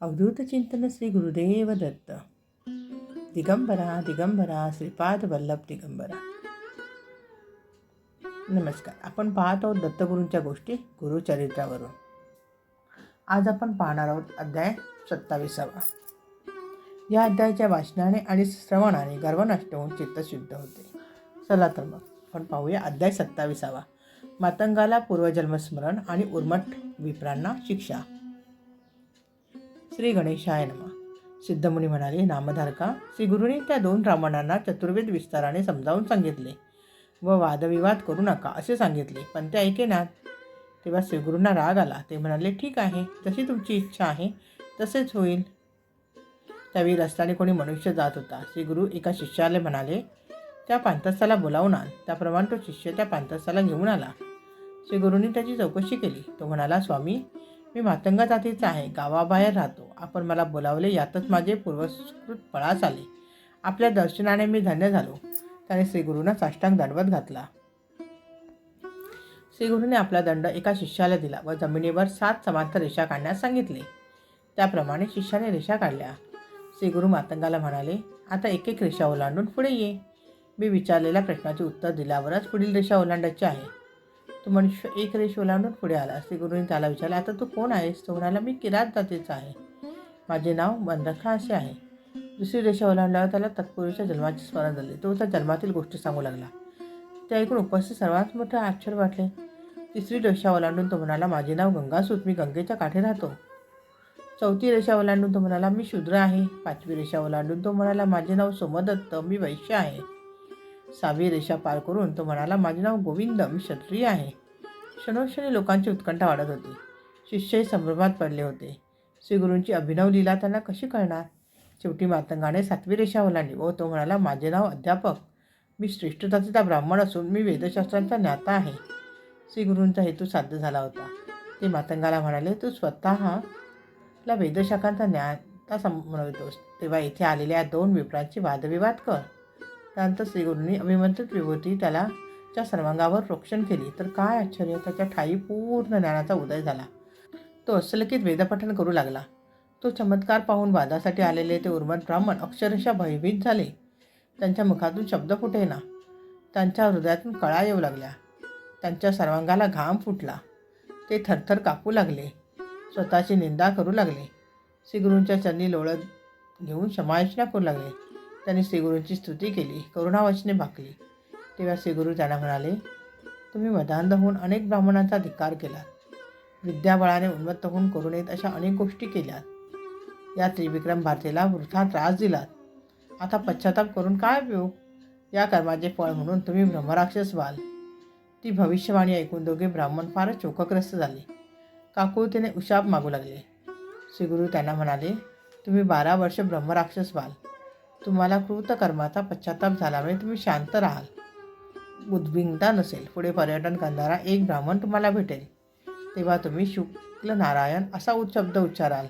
अवधूत चिंतन श्री गुरुदेव दत्त. दिगंबरा दिगंबरा श्रीपाद वल्लभ दिगंबरा. नमस्कार. आपण पाहत आहोत दत्तगुरूंच्या गोष्टी गुरुचरित्रावरून. आज आपण पाहणार आहोत अध्याय सत्तावीसावा. या अध्यायाच्या वाचनाने आणि श्रवणाने गर्व नष्ट होऊन चित्त शुद्ध होते. चला तर मग आपण पाहूया अध्याय सत्तावीसावा. मातंगाला पूर्वजन्मस्मरण आणि उर्मट विप्रांना शिक्षा. श्री गणेशाय नमा. सिद्धमुनी म्हणाले नामधारका श्री गुरुने त्या दोन ब्राह्मणांना चतुर्वेद विस्ताराने समजावून सांगितले व वादविवाद करू नका असे सांगितले पण ते ऐकेनात तेव्हा श्रीगुरूंना राग आला. ते म्हणाले ठीक आहे जशी तुमची इच्छा आहे तसेच होईल त्यावेळी रस्त्याने कोणी मनुष्य जात होता. श्रीगुरू एका शिष्याला म्हणाले त्या पांतस्थाला बोलावून आण. त्याप्रमाणे तो शिष्य त्या पांतस्थाला घेऊन आला श्रीगुरूंनी त्याची चौकशी केली. तो म्हणाला स्वामी मी मातंग जातीचा आहे. गावाबाहेर राहतो. आपण मला बोलावले यातच माझे पूर्वस्कृत पळास आले. आपल्या दर्शनाने मी धन्य झालो. त्याने श्रीगुरूंना साष्टांग दंडवत घातला. श्रीगुरूने आपला दंड एका शिष्याला दिला व जमिनीवर सात समांतर रेषा काढण्यास सांगितले. त्याप्रमाणे शिष्याने रेषा काढल्या. श्रीगुरू मातंगाला म्हणाले आता एक एक रेषा ओलांडून पुढे ये. मी विचारलेल्या प्रश्नाचे उत्तर दिल्यावरच पुढील रेषा ओलांडायची आहे. तो मनुष्य एक रेष ओलांडून पुढे आला. श्रीगुरूंनी त्याला विचारले आता तू कोण आहेस? तो म्हणाला मी किरात जातीचा आहे. माझे नाव बंदखा असे आहे. दुसरी रेषा ओलांडल्यावर त्याला तत्पूर्वीच्या जन्माचे स्मरण झाले. तो त्या जन्मातील गोष्टी सांगू लागला. ते ऐकून उपस्थित सर्वात मोठं आश्चर्य वाटले. तिसरी रेषा ओलांडून तो म्हणाला माझे नाव गंगासूत. मी गंगेच्या काठी राहतो. चौथी रेषा ओलांडून तो म्हणाला मी शूद्र आहे. पाचवी रेषा ओलांडून तो म्हणाला माझे नाव सोमदत्त. मी वैश्य आहे. सहावी रेषा पार करून तो म्हणाला माझे नाव गोविंद. मी क्षत्रिय आहे. क्षणोक्षणी लोकांची उत्कंठा वाढत होती. शिष्यही संभ्रमात पडले होते. श्रीगुरूंची अभिनव लीला त्यांना कशी कळणार? शेवटी मातंगाने सातवी रेषा ओलांडली व तो म्हणाला माझे नाव अध्यापक. मी श्रेष्ठ जातीचा ब्राह्मण असून मी वेदशास्त्रांचा ज्ञाता आहे. श्रीगुरूंचा हेतू साध्य झाला होता. ते मातंगाला म्हणाले तू स्वतःला वेदशाखांचा ज्ञाता समजतोस. तेव्हा इथे आलेल्या दोन विप्रांची वादविवाद कर. त्यानंतर श्रीगुरूंनी अभिमंत्रित विभूती त्याला च्या सर्वांगावर रोक्षण केली. तर काय आश्चर्य? त्याच्या ठाई पूर्ण ज्ञानाचा उदय झाला. तो अस्सलकीत वेदपठण करू लागला. तो चमत्कार पाहून वादासाठी आलेले ते उर्मट ब्राह्मण अक्षरशः भयभीत झाले. त्यांच्या मुखातून शब्द फुटेना त्यांच्या हृदयातून कळा येऊ लागल्या. त्यांच्या सर्वांगाला घाम फुटला. ते थरथर कापू लागले. स्वतःची निंदा करू लागले. श्रीगुरूंच्या चरणी लोळत घेऊन क्षमायाचना करू लागले. त्यांनी श्रीगुरूंची स्तुती केली. करुणावचने भाकली. तेव्हा श्रीगुरू त्यांना म्हणाले तुम्ही मदांध होऊन अनेक ब्राह्मणांचा धिक्कार केला विद्याबळाने उन्मत्त होऊन करू नयेत अशा अनेक गोष्टी केल्यात. या त्रिविक्रम भारतीला वृथा त्रास दिलात. आता पश्चाताप करून काय उपयोग? या कर्माचे फळ म्हणून तुम्ही ब्रह्मराक्षस व्हाल. ती भविष्यवाणी ऐकून दोघे ब्राह्मण फारच शोकग्रस्त झाले. काकुळतीने उशाप मागू लागले. श्रीगुरु त्यांना म्हणाले तुम्ही बारा वर्ष ब्रह्मराक्षस व्हाल. तुम्हाला कृत कर्माचा पश्चाताप झाल्यामुळे तुम्ही शांत राहाल. उद्विग्नता नसेल. पुढे पर्यटन करणारा एक ब्राह्मण तुम्हाला भेटेल. तेव्हा तुम्ही शुक्ल नारायण असा शब्द उच्चाराल.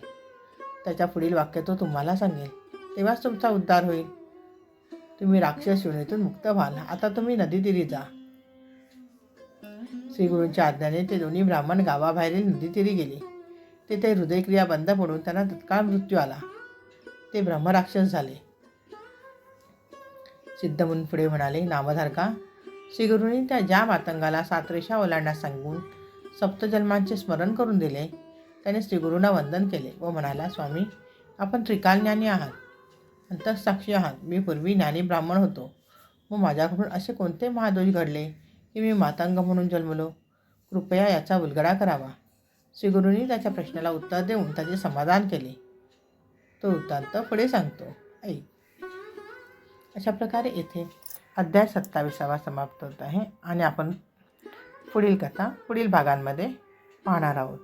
त्याच्या पुढील वाक्य तो तुम्हाला सांगेल. तेव्हाच तुमचा उद्धार होईल. तुम्ही राक्षस योनीतून मुक्त व्हाल. आता तुम्ही नदीतीरी जा. श्रीगुरूंच्या आज्ञाने ते दोन्ही ब्राह्मण गावाबाहेरील नदीतीरी गेले. तेथे हृदयक्रिया बंद पडून त्यांना तत्काळ मृत्यू आला. ते ब्रह्मराक्षस झाले. सिद्धमून पुढे म्हणाले नामधारका श्रीगुरूंनी त्या ज्या मातंगाला सात रेषा ओलांडण्यास सांगून सप्तजन्मांचे स्मरण करून दिले. त्याने श्रीगुरूंना वंदन केले व म्हणाला स्वामी आपण त्रिकालज्ञानी आहात. अंतःसाक्षी आहात. मी पूर्वी ज्ञानी ब्राह्मण होतो. व माझ्याकडून असे कोणते महादोष घडले की मी मातांग म्हणून जन्मलो? कृपया याचा उलगडा करावा. श्रीगुरूंनी त्याच्या प्रश्नाला उत्तर देऊन त्याचे समाधान केले. तो वृत्तांत पुढे सांगतो. ऐक अशा प्रकारे येथे अध्याय सत्ताविसावा समाप्त होत आहे आणि आपण पुढील कथा पुढील भागांमध्ये पाहणार आहोत.